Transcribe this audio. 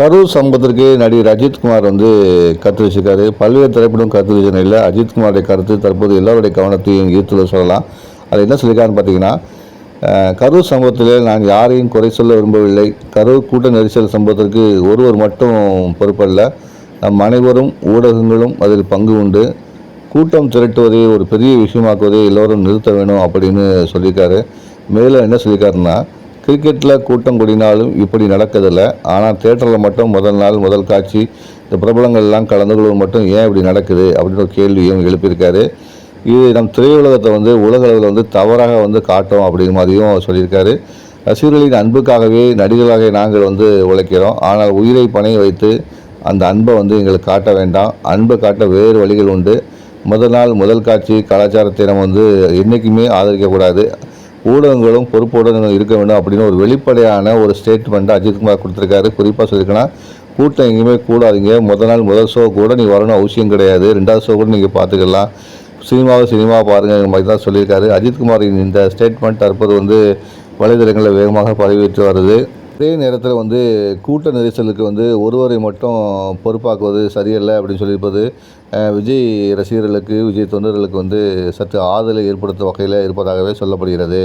கரூர் சம்பவத்திற்கு நடிகர் அஜித்குமார் வந்து கருத்து வச்சிருக்காரு. பல்வேறு திரைப்படம் கருத்து வச்ச நிலையில் அஜித்குமாருடைய கருத்து தற்போது எல்லாருடைய கவனத்தையும் ஈர்த்துள்ள சொல்லலாம். அது என்ன சொல்லியிருக்காருன்னு பார்த்தீங்கன்னா கரூர் சம்பவத்தில் நான் யாரையும் குறை சொல்ல விரும்பவில்லை. கரூர் கூட்ட நெரிசல் சம்பவத்திற்கு ஒருவர் மட்டும் பொறுப்பல்ல. நம் அனைவரும் ஊடகங்களும் அதில் பங்கு உண்டு. கூட்டம் திரட்டுவதை ஒரு பெரிய விஷயமாக்குவதை எல்லோரும் நிறுத்த வேணும் அப்படின்னு சொல்லியிருக்காரு. மேலும் என்ன சொல்லியிருக்காருன்னா கிரிக்கெட்டில் கூட்டம் கூடினாலும் இப்படி நடக்கதில்லை ஆனால் தேட்டரில் மட்டும் முதல் நாள் முதல் காட்சி இந்த பிரபலங்கள்லாம் கலந்து கொள்வது மட்டும் ஏன் இப்படி நடக்குது? அப்படின்னு ஒரு கேள்வியும் எழுப்பியிருக்காரு. இது நம் திரையுலகத்தை வந்து உலக அளவில் வந்து தவறாக வந்து காட்டும் அப்படிங்கிற மாதிரியும் சொல்லியிருக்காரு. ரசிகர்களின் அன்புக்காகவே நடிகர்களாக நாங்கள் வந்து உழைக்கிறோம். ஆனால் உயிரை பணைய வைத்து அந்த அன்பை வந்து எங்களுக்கு காட்ட வேண்டாம். அன்பை காட்ட வேறு வழிகள் உண்டு. முதல் நாள் முதல் காட்சி கலாச்சாரத்தை நம்ம வந்து என்றைக்குமே ஆதரிக்கக்கூடாது. ஊடகங்களும் பொறுப்புடன் இருக்க வேண்டும் அப்படின்னு ஒரு வெளிப்படையான ஒரு ஸ்டேட்மெண்ட்டை அஜித்குமார் கொடுத்துருக்காரு. குறிப்பாக சொல்லியிருக்கேன்னா கூட்டம் எங்கேயுமே கூடாதீங்க. முதல் நாள் முதல் ஷோ கூட நீ வரணும் அவசியம் கிடையாது. ரெண்டாவது ஷோ கூட நீங்கள் பார்த்துக்கலாம். சினிமாவை சினிமா பாருங்கள் மாதிரி தான் சொல்லியிருக்காரு. அஜித்குமாரின் இந்த ஸ்டேட்மெண்ட் தற்போது வந்து வலைதளங்களில் வேகமாக பரவிட்டு வருது. அதே நேரத்தில் வந்து கூட்ட நெரிசலுக்கு வந்து ஒருவரை மட்டும் பொறுப்பாக்குவது சரியல்ல அப்படின்னு சொல்லியிருப்பது விஜய் ரசிகர்களுக்கு விஜய் தொண்டர்களுக்கு வந்து சற்று ஆதலை ஏற்படுத்தும் வகையில் இருப்பதாகவே சொல்லப்படுகிறது.